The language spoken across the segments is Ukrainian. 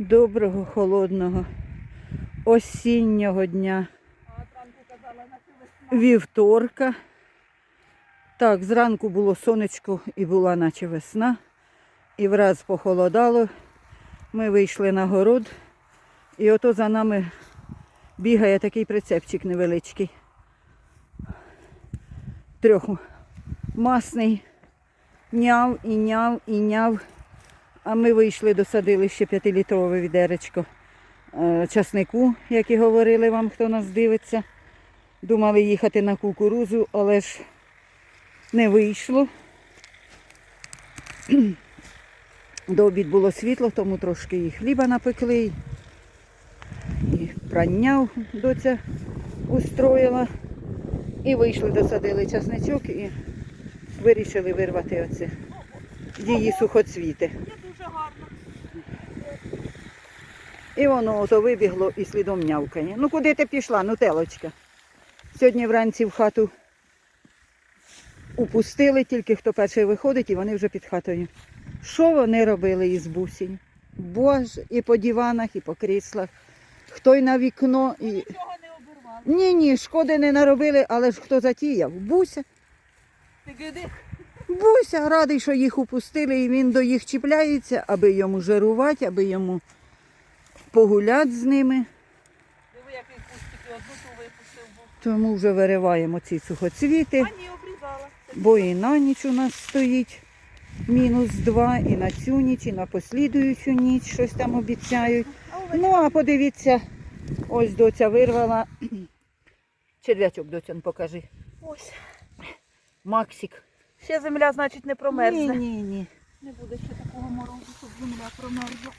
Доброго холодного осіннього дня вівторка. Так, зранку було сонечко і була наче весна. І враз похолодало. Ми вийшли на город. І ото за нами бігає такий прицепчик невеличкий. Трьохмасний. Няв і няв і няв. А ми вийшли, досадили ще п'ятилітрове відеречко е, часнику, як і говорили вам, хто нас дивиться. Думали їхати на кукурузу, але ж не вийшло. До обід було світло, тому трошки і хліба напекли, і прання доця устроїла. І вийшли, досадили часничок і вирішили вирвати оце її сухоцвіти. Є дуже гарно. І воно ото вибігло і слідом нявкає. Ну куди ти пішла, нутелочка? Сьогодні вранці в хату упустили, тільки хто перший виходить, і вони вже під хатою. Що вони робили із бусінь? Боже, і по диванах, і по кріслах. Хто й на вікно, і. Нічого не обірвали. Ні, ні, шкоди не наробили, але ж хто затіяв? Буся. Буся радий, що їх упустили, і він до їх чіпляється, аби йому жарувати, аби йому погуляти з ними. Диви, який кустик, і одну ту випустив був. Тому вже вириваємо ці сухоцвіти, А ні, обрізала. бо і на ніч у нас стоїть мінус два, і на цю ніч, і на послідуючу ніч щось там обіцяють. А Ну, а подивіться, ось доця вирвала. Черв'ячок доця, ну, покажи. ось. Максик. Ще земля, значить, не промерзне. Ні, ні, ні. Не буде ще такого морозу, щоб земля промерзла.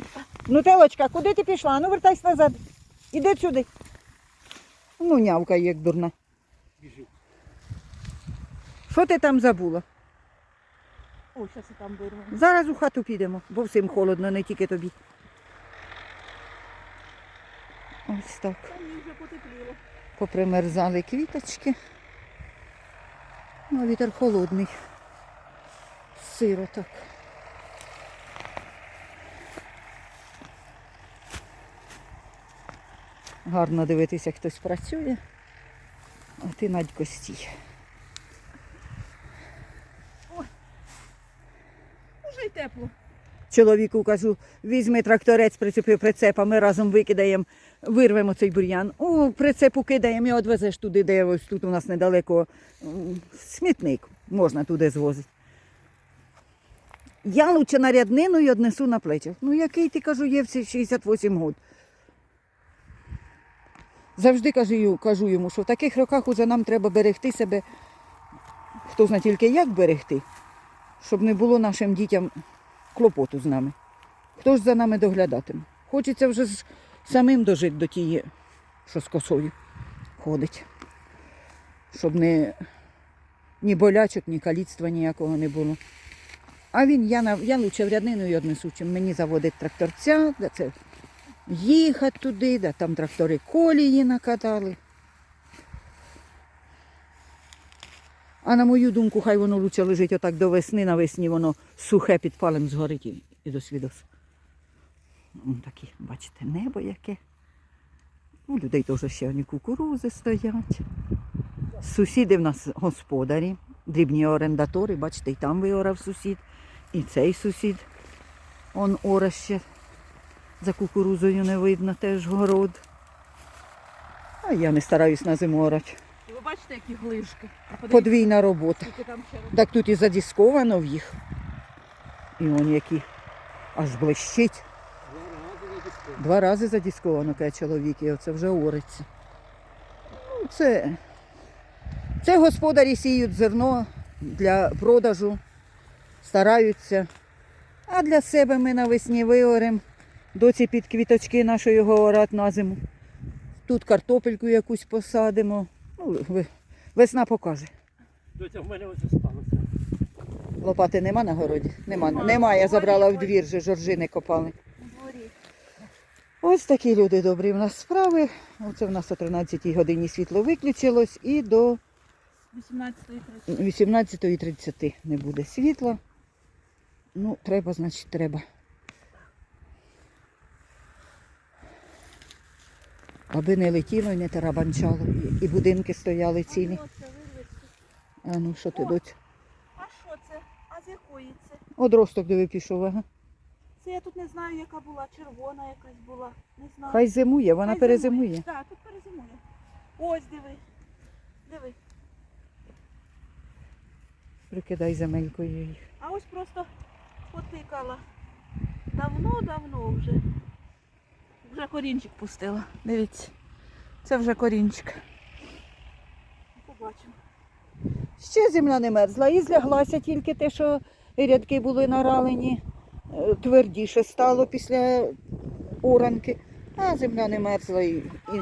Нутелочка, куди ти пішла? Ну вертайся назад. Іди сюди. Ну, нявка як дурна. Що ти там забула? О, зараз і там вирвемо. Зараз у хату підемо, бо всім холодно, не тільки тобі. Ось так. Там їй вже потепліло. Попримерзали квіточки. Ну, вітер холодний. Сиро так. Гарно дивитися, як хтось працює. А ти Надько стій. Уже й тепло. Чоловіку кажу, візьми тракторець, прицепи прицеп, а ми разом викидаємо, вирвемо цей бур'ян. О, прицепу кидаємо і одвезеш туди, де ось тут у нас недалеко смітник, можна туди звозити. Я лучше на ряднину і однесу на плечах. Ну який ти кажу, є всі 68 років. Завжди кажу, кажу йому, що в таких роках уже нам треба берегти себе. Хто знає тільки як берегти, щоб не було нашим дітям клопоту з нами. Хто ж за нами доглядатиме? Хочеться вже самим дожити до тієї, що з косою ходить. Щоб не, ні болячок, ні каліцтва ніякого не було. А він, я, я лучше в ряднину й однесу, чим мені заводить тракторця, це їхати туди, де там трактори колії накатали. А на мою думку, хай воно лучше лежить отак до весни, навесні воно сухе під палем згорить і, до свідос. Такі, бачите, небо яке. У людей теж ще одні кукурузи стоять. Сусіди в нас господарі, дрібні орендатори, бачите, і там виорав сусід, і цей сусід. Он оре ще за кукурузою не видно, теж город. А я не стараюсь на зиму орати. Ви бачите, які глижки. Подивіться, Подвійна робота. Так тут і задісковано в їх. І он які аж блищить. Два рази задісковано, каже чоловік, і оце вже ориться. Ну, це, це господарі сіють зерно для продажу, стараються. А для себе ми навесні виоремо. Доці під квіточки нашої його орать на зиму. Тут картопельку якусь посадимо. Ну, весна покаже. Тетя, в мене ось осталося. Лопати нема на городі? Нема. Нема, я забрала в двір, же жоржини копали. Ось такі люди добрі в нас справи. Оце в нас о 13-й годині світло виключилось і до 18.30. 18.30 не буде світла. Ну, треба, значить, треба. Аби не летіло і не тарабанчало. І, будинки стояли цілі. А ну що ти доць? А що це? А з якої це? Одросток диви пішов, ага. Це я тут не знаю, яка була, червона якась була. Не знаю. Хай зимує, вона Хай перезимує. Так, тут перезимує. Ось диви. Диви. Прикидай земелькою їх. А ось просто потикала. Давно-давно вже. Вже корінчик пустила. Дивіться. Це вже корінчик. Побачимо. Ще земля не мерзла і зляглася тільки те, що рядки були наралені, е, твердіше стало після оранки, а земля не мерзла. І, і...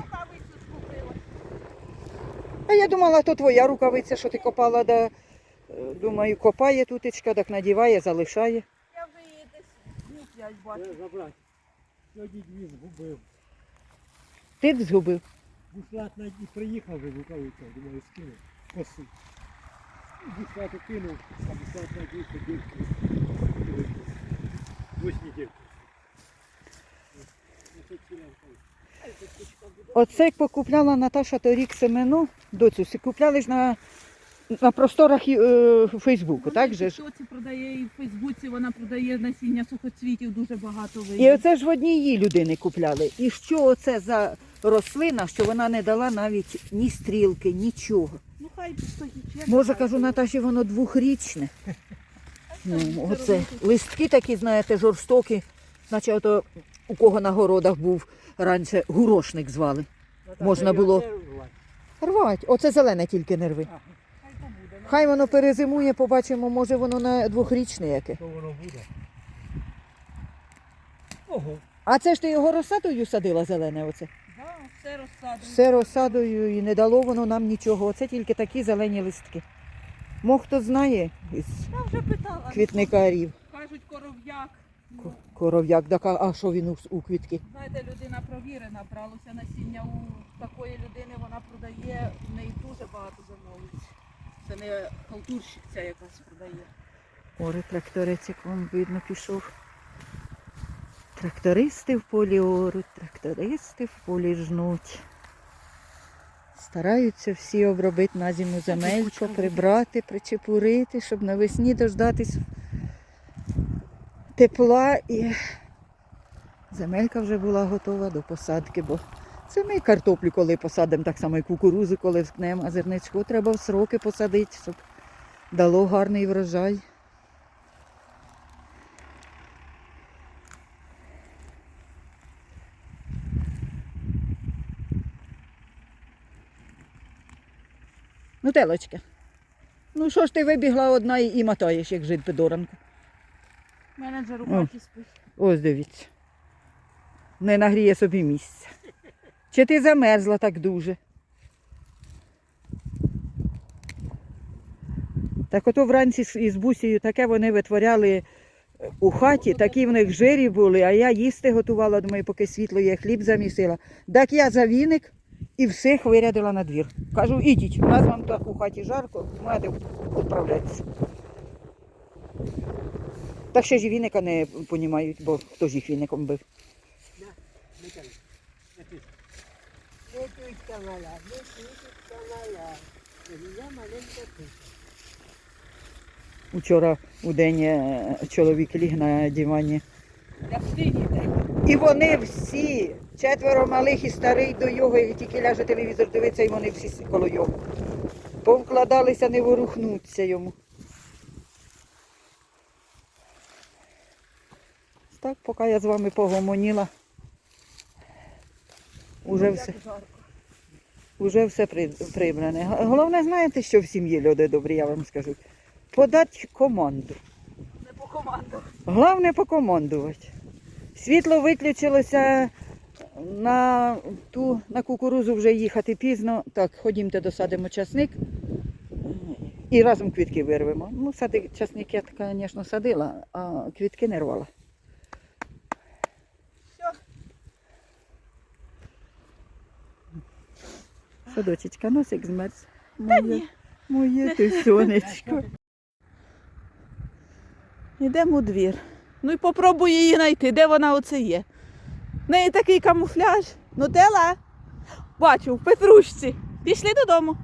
А я думала, то твоя рукавиця, що ти копала, да, е, думаю, копає тутечка, так надіває, залишає. Я вже її десь бачу. Сьогодні дві згубив. Ти б згубив. Бушлат навіть і приїхав вже рукавиця, думаю, скинув. Косу. Бушлат кинув, а бушлат навіть ходив. Ось недельку. Оце як покупляла Наташа торік семено, доцю, купляли ж на, на просторах е, Фейсбуку, так же ж? Соці продає і в Фейсбуці, вона продає насіння сухоцвітів дуже багато І оце ж в одній її людини купляли. І що оце за рослина, що вона не дала навіть ні стрілки, нічого. Ну хай стоїть. Може, кажу Наташі, воно двохрічне. Ну, оце листки такі, знаєте, жорстокі, наче ото у кого на городах був раніше гурошник звали. Можна було. Рвать. Оце зелене тільки не рви. Хай воно перезимує, побачимо, може воно на двохрічне яке. Що воно буде? Ого. А це ж ти його розсадою садила зелене оце? Да, все розсадимо. Все розсадою і не дало воно нам нічого. Оце тільки такі зелені листки. Мо хто знає із Я вже питала. квітникарів. Кажуть, коров'як. Ко- Коров'як, так, а а що він у, у квітки? Знаєте, людина провірена, бралося насіння у такої людини, вона продає, в неї дуже багато замовниць. Це не халтурщиця якась продає. Ори тракторець, як вам видно, пішов. Трактористи в полі оруть, трактористи в полі жнуть. Стараються всі обробити на зиму земельку, прибрати, причепурити, щоб навесні дождатись тепла і земелька вже була готова до посадки, бо це ми картоплю, коли посадимо, так само і кукурузу, коли вскнемо, а зерничко треба в сроки посадити, щоб дало гарний врожай. Ну, телочка. Ну що ж ти вибігла одна і, і мотаєш, як жид підоранка. Менеджер у хаті спить. Ось дивіться. Не нагріє собі місця. Чи ти замерзла так дуже? Так ото вранці із бусею таке вони витворяли е, у хаті, такі в них жирі були, а я їсти готувала, думаю, поки світло є, хліб замісила. Так я за віник і всіх вирядила на двір. Кажу, ідіть, у нас вам так у хаті жарко, маєте відправлятися. Так ще ж і віника не понімають, бо хто ж їх віником бив. Летучка мала, летучка мала. Я маленька тут. Учора у день е, чоловік ліг на дивані. І вони всі, четверо малих і старий до його, і тільки ляже телевізор дивиться, і вони всі коло його. Повкладалися, не ворухнуться йому. Так, поки я з вами погомоніла. Уже все, уже все прибране. Головне, знаєте, що в сім'ї люди добрі, я вам скажу. Подати команду. не по команду. Головне покомандувати. Світло виключилося на ту на кукурузу вже їхати пізно. Так, ходімте, досадимо часник і разом квітки вирвемо. Ну, сади, часник я, звісно, садила, а квітки не рвала. Садочечка, носик змерз. Моє, ні. моє ти сонечко. Йдемо у двір. Ну і попробуй її знайти, де вона оце є. В неї такий камуфляж. Нутела, Бачу, в Петрушці. Пішли додому.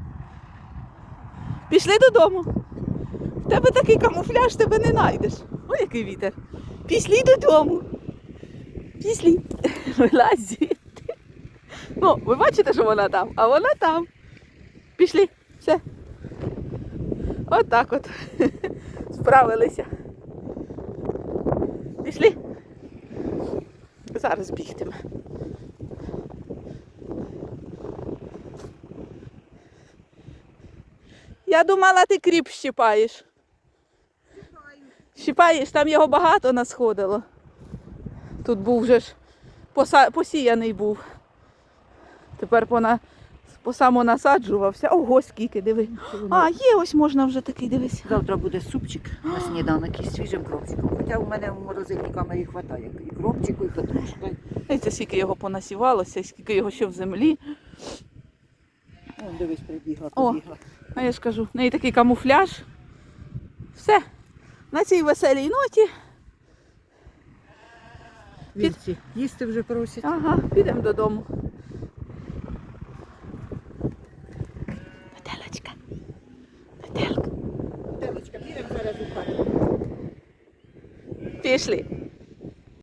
Пішли додому. В тебе такий камуфляж, тебе не знайдеш. Ой, який вітер. Пішли додому. Пішли. Вилазь. Ну, ви бачите, що вона там, а вона там. Пішли. Все. От от. Справилися. Пішли. Зараз бігтиме. Я думала, ти кріп щипаєш. Щипаєш, там його багато насходило. Тут був вже ж посіяний був. Тепер пона... посамонасаджувався. Ого, скільки, диви. А, є, ось можна вже такий дивись. Завтра буде супчик на сніданок із свіжим кропчиком. Хоча у мене в морозильній камері вистачає і кропчику, і петрушка. Дивіться, скільки його понасівалося, скільки його ще в землі. О, дивись, прибігла, О. побігла. А я ж кажу, в неї такий камуфляж. Все. На цій веселій ноті. Вівці, їсти вже просять. Ага, підемо додому. Ashley.